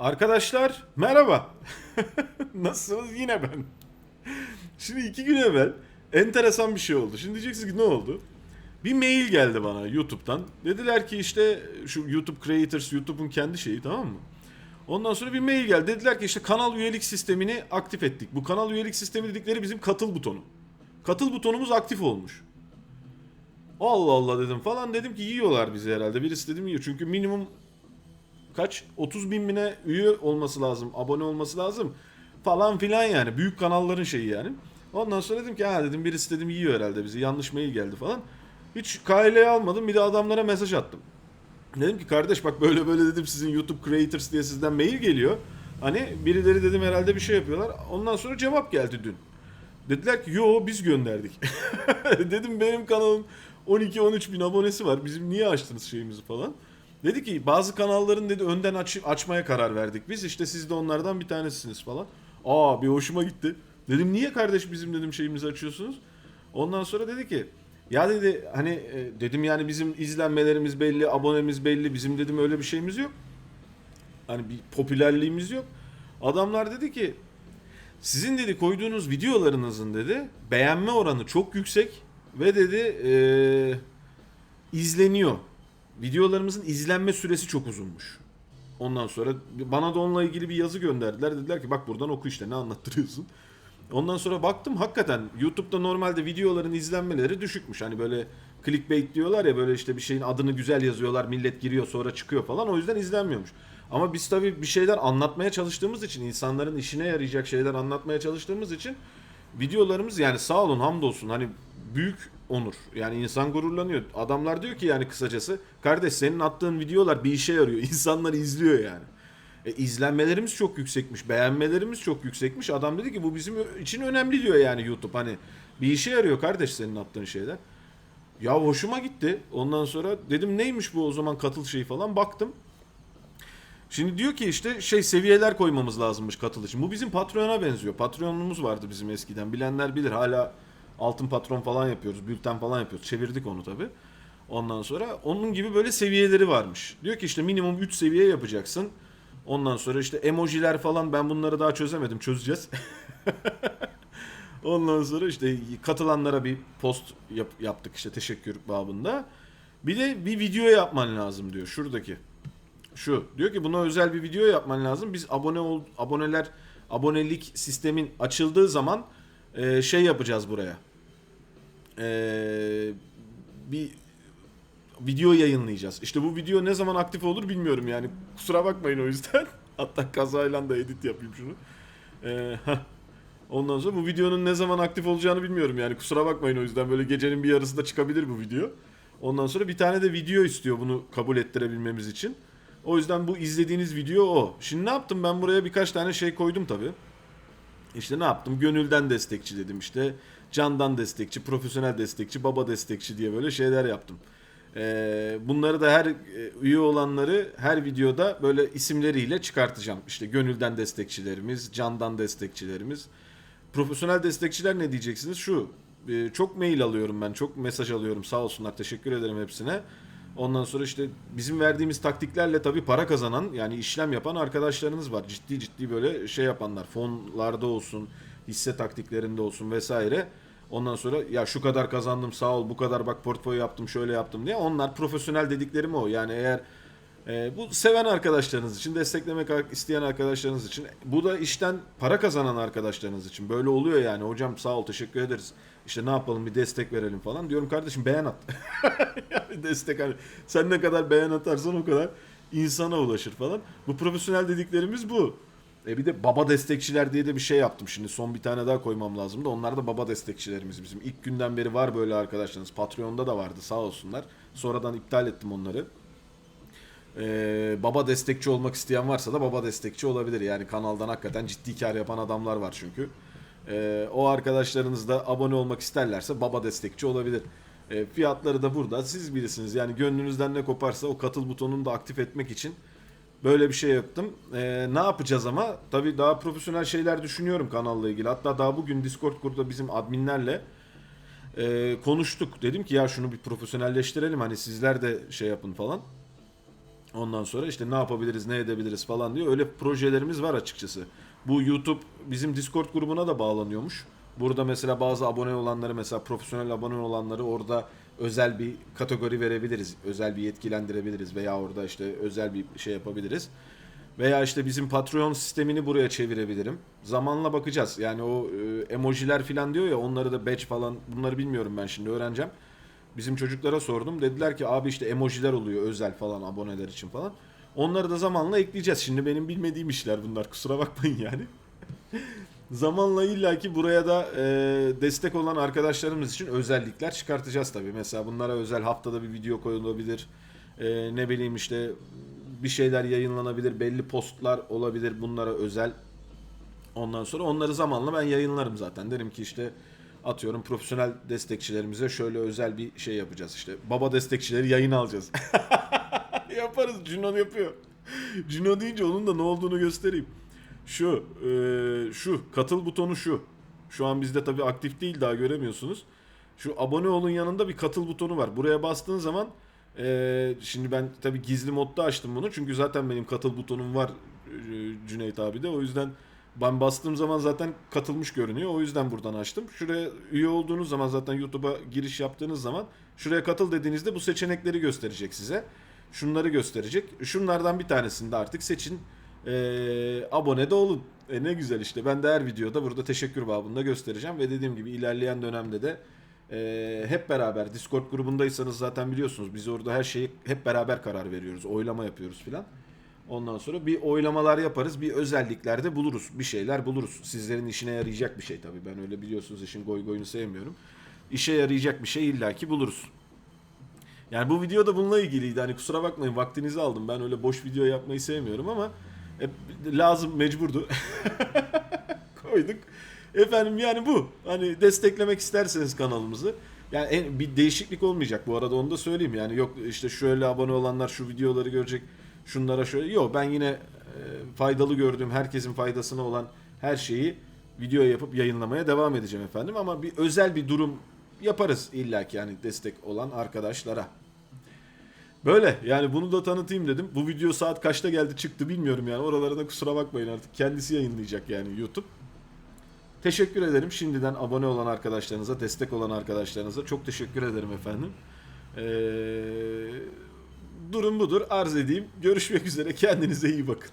Arkadaşlar merhaba. Nasılsınız? Yine ben. Şimdi iki gün evvel enteresan bir şey oldu. Şimdi diyeceksiniz ki ne oldu? Bir mail geldi bana YouTube'dan. Dediler ki işte şu YouTube Creators, YouTube'un kendi şeyi tamam mı? Ondan sonra bir mail geldi. Dediler ki işte kanal üyelik sistemini aktif ettik. Bu kanal üyelik sistemi dedikleri bizim katıl butonu. Katıl butonumuz aktif olmuş. Allah Allah dedim falan. Dedim ki yiyorlar bizi herhalde. Birisi dedim yiyor. Çünkü minimum kaç 30 bin bine üye olması lazım, abone olması lazım falan filan yani. Büyük kanalların şeyi yani. Ondan sonra dedim ki ha dedim birisi dedim yiyor herhalde bizi. Yanlış mail geldi falan. Hiç kaileye almadım. Bir de adamlara mesaj attım. Dedim ki kardeş bak böyle böyle dedim sizin YouTube Creators diye sizden mail geliyor. Hani birileri dedim herhalde bir şey yapıyorlar. Ondan sonra cevap geldi dün. Dediler ki yo biz gönderdik. dedim benim kanalım 12-13 bin abonesi var. Bizim niye açtınız şeyimizi falan. Dedi ki bazı kanalların dedi önden aç, açmaya karar verdik biz. İşte siz de onlardan bir tanesisiniz falan. Aa bir hoşuma gitti. Dedim niye kardeş bizim dedim şeyimizi açıyorsunuz? Ondan sonra dedi ki ya dedi hani e, dedim yani bizim izlenmelerimiz belli, abonemiz belli. Bizim dedim öyle bir şeyimiz yok. Hani bir popülerliğimiz yok. Adamlar dedi ki sizin dedi koyduğunuz videolarınızın dedi beğenme oranı çok yüksek ve dedi eee, izleniyor. Videolarımızın izlenme süresi çok uzunmuş. Ondan sonra bana da onunla ilgili bir yazı gönderdiler. Dediler ki bak buradan oku işte ne anlattırıyorsun. Ondan sonra baktım hakikaten YouTube'da normalde videoların izlenmeleri düşükmüş. Hani böyle clickbait diyorlar ya böyle işte bir şeyin adını güzel yazıyorlar millet giriyor sonra çıkıyor falan o yüzden izlenmiyormuş. Ama biz tabii bir şeyler anlatmaya çalıştığımız için insanların işine yarayacak şeyler anlatmaya çalıştığımız için videolarımız yani sağ olun hamdolsun hani büyük onur. Yani insan gururlanıyor. Adamlar diyor ki yani kısacası kardeş senin attığın videolar bir işe yarıyor. İnsanlar izliyor yani. E, izlenmelerimiz çok yüksekmiş. Beğenmelerimiz çok yüksekmiş. Adam dedi ki bu bizim için önemli diyor yani YouTube. Hani bir işe yarıyor kardeş senin attığın şeyler. Ya hoşuma gitti. Ondan sonra dedim neymiş bu o zaman katıl şeyi falan baktım. Şimdi diyor ki işte şey seviyeler koymamız lazımmış katıl için. Bu bizim Patreon'a benziyor. Patreon'umuz vardı bizim eskiden. Bilenler bilir. Hala altın patron falan yapıyoruz. Bülten falan yapıyoruz. Çevirdik onu tabi. Ondan sonra onun gibi böyle seviyeleri varmış. Diyor ki işte minimum 3 seviye yapacaksın. Ondan sonra işte emojiler falan ben bunları daha çözemedim. Çözeceğiz. Ondan sonra işte katılanlara bir post yap- yaptık işte teşekkür babında. Bir de bir video yapman lazım diyor şuradaki. Şu diyor ki buna özel bir video yapman lazım. Biz abone ol aboneler abonelik sistemin açıldığı zaman e, şey yapacağız buraya. E, bir video yayınlayacağız. İşte bu video ne zaman aktif olur bilmiyorum yani. Kusura bakmayın o yüzden. Hatta kazayla da edit yapayım şunu. E, heh. Ondan sonra bu videonun ne zaman aktif olacağını bilmiyorum yani. Kusura bakmayın o yüzden böyle gecenin bir yarısında çıkabilir bu video. Ondan sonra bir tane de video istiyor bunu kabul ettirebilmemiz için. O yüzden bu izlediğiniz video o. Şimdi ne yaptım ben buraya birkaç tane şey koydum tabi. İşte ne yaptım? Gönülden destekçi dedim işte. Candan destekçi, profesyonel destekçi, baba destekçi diye böyle şeyler yaptım. Ee, bunları da her e, üye olanları her videoda böyle isimleriyle çıkartacağım. İşte gönülden destekçilerimiz, candan destekçilerimiz. Profesyonel destekçiler ne diyeceksiniz? Şu e, çok mail alıyorum ben, çok mesaj alıyorum. Sağ olsunlar, teşekkür ederim hepsine. Ondan sonra işte bizim verdiğimiz taktiklerle tabii para kazanan yani işlem yapan arkadaşlarınız var. Ciddi ciddi böyle şey yapanlar. Fonlarda olsun, hisse taktiklerinde olsun vesaire. Ondan sonra ya şu kadar kazandım sağ ol bu kadar bak portföy yaptım şöyle yaptım diye. Onlar profesyonel dediklerim o. Yani eğer e, bu seven arkadaşlarınız için, desteklemek isteyen arkadaşlarınız için, bu da işten para kazanan arkadaşlarınız için böyle oluyor yani. Hocam sağ ol, teşekkür ederiz. İşte ne yapalım bir destek verelim falan. Diyorum kardeşim beğen at. yani destek hani sen ne kadar beğen atarsan o kadar insana ulaşır falan. Bu profesyonel dediklerimiz bu. E bir de baba destekçiler diye de bir şey yaptım şimdi. Son bir tane daha koymam lazım da. Onlar da baba destekçilerimiz bizim. İlk günden beri var böyle arkadaşlarınız. Patreon'da da vardı sağ olsunlar. Sonradan iptal ettim onları. Ee, baba destekçi olmak isteyen varsa da baba destekçi olabilir. Yani kanaldan hakikaten ciddi kar yapan adamlar var çünkü. Ee, o arkadaşlarınız da abone olmak isterlerse baba destekçi olabilir. Ee, fiyatları da burada. Siz bilirsiniz. Yani gönlünüzden ne koparsa o katıl butonunu da aktif etmek için böyle bir şey yaptım. Ee, ne yapacağız ama? Tabii daha profesyonel şeyler düşünüyorum kanalla ilgili. Hatta daha bugün Discord kurda bizim adminlerle e, konuştuk. Dedim ki ya şunu bir profesyonelleştirelim. Hani sizler de şey yapın falan. Ondan sonra işte ne yapabiliriz, ne edebiliriz falan diye öyle projelerimiz var açıkçası. Bu YouTube bizim Discord grubuna da bağlanıyormuş. Burada mesela bazı abone olanları mesela profesyonel abone olanları orada özel bir kategori verebiliriz. Özel bir yetkilendirebiliriz veya orada işte özel bir şey yapabiliriz. Veya işte bizim Patreon sistemini buraya çevirebilirim. Zamanla bakacağız. Yani o e, emojiler falan diyor ya onları da badge falan bunları bilmiyorum ben şimdi öğreneceğim. Bizim çocuklara sordum. Dediler ki abi işte emojiler oluyor özel falan aboneler için falan. Onları da zamanla ekleyeceğiz. Şimdi benim bilmediğim işler bunlar kusura bakmayın yani. Zamanla illaki buraya da e, destek olan arkadaşlarımız için özellikler çıkartacağız tabii. Mesela bunlara özel haftada bir video koyulabilir. E, ne bileyim işte bir şeyler yayınlanabilir. Belli postlar olabilir bunlara özel. Ondan sonra onları zamanla ben yayınlarım zaten. Derim ki işte atıyorum profesyonel destekçilerimize şöyle özel bir şey yapacağız işte. Baba destekçileri yayın alacağız. Yaparız. Juno yapıyor. Juno deyince onun da ne olduğunu göstereyim. Şu, e, şu katıl butonu şu. Şu an bizde tabii aktif değil daha göremiyorsunuz. Şu abone olun yanında bir katıl butonu var. Buraya bastığın zaman e, şimdi ben tabii gizli modda açtım bunu. Çünkü zaten benim katıl butonum var e, Cüneyt abi de. O yüzden ben bastığım zaman zaten katılmış görünüyor. O yüzden buradan açtım. Şuraya üye olduğunuz zaman zaten YouTube'a giriş yaptığınız zaman şuraya katıl dediğinizde bu seçenekleri gösterecek size. Şunları gösterecek. Şunlardan bir tanesini de artık seçin. Ee, abone de olun. E ne güzel işte. Ben de her videoda burada teşekkür babında göstereceğim. Ve dediğim gibi ilerleyen dönemde de e, hep beraber Discord grubundaysanız zaten biliyorsunuz. Biz orada her şeyi hep beraber karar veriyoruz. Oylama yapıyoruz filan. Ondan sonra bir oylamalar yaparız. Bir özelliklerde buluruz. Bir şeyler buluruz. Sizlerin işine yarayacak bir şey tabii. Ben öyle biliyorsunuz işin goy goyunu sevmiyorum. İşe yarayacak bir şey illaki buluruz. Yani bu video da bununla ilgiliydi. Hani kusura bakmayın vaktinizi aldım. Ben öyle boş video yapmayı sevmiyorum ama e, lazım mecburdu. Koyduk. Efendim yani bu. Hani desteklemek isterseniz kanalımızı. Yani en, bir değişiklik olmayacak bu arada onu da söyleyeyim. Yani yok işte şöyle abone olanlar şu videoları görecek. Şunlara şöyle. Yok ben yine e, faydalı gördüğüm herkesin faydasına olan her şeyi video yapıp yayınlamaya devam edeceğim efendim. Ama bir özel bir durum yaparız illaki yani destek olan arkadaşlara. Böyle yani bunu da tanıtayım dedim. Bu video saat kaçta geldi çıktı bilmiyorum yani. Oralara da kusura bakmayın artık. Kendisi yayınlayacak yani YouTube. Teşekkür ederim şimdiden abone olan arkadaşlarınıza, destek olan arkadaşlarınıza çok teşekkür ederim efendim. Ee, durum budur arz edeyim. Görüşmek üzere kendinize iyi bakın.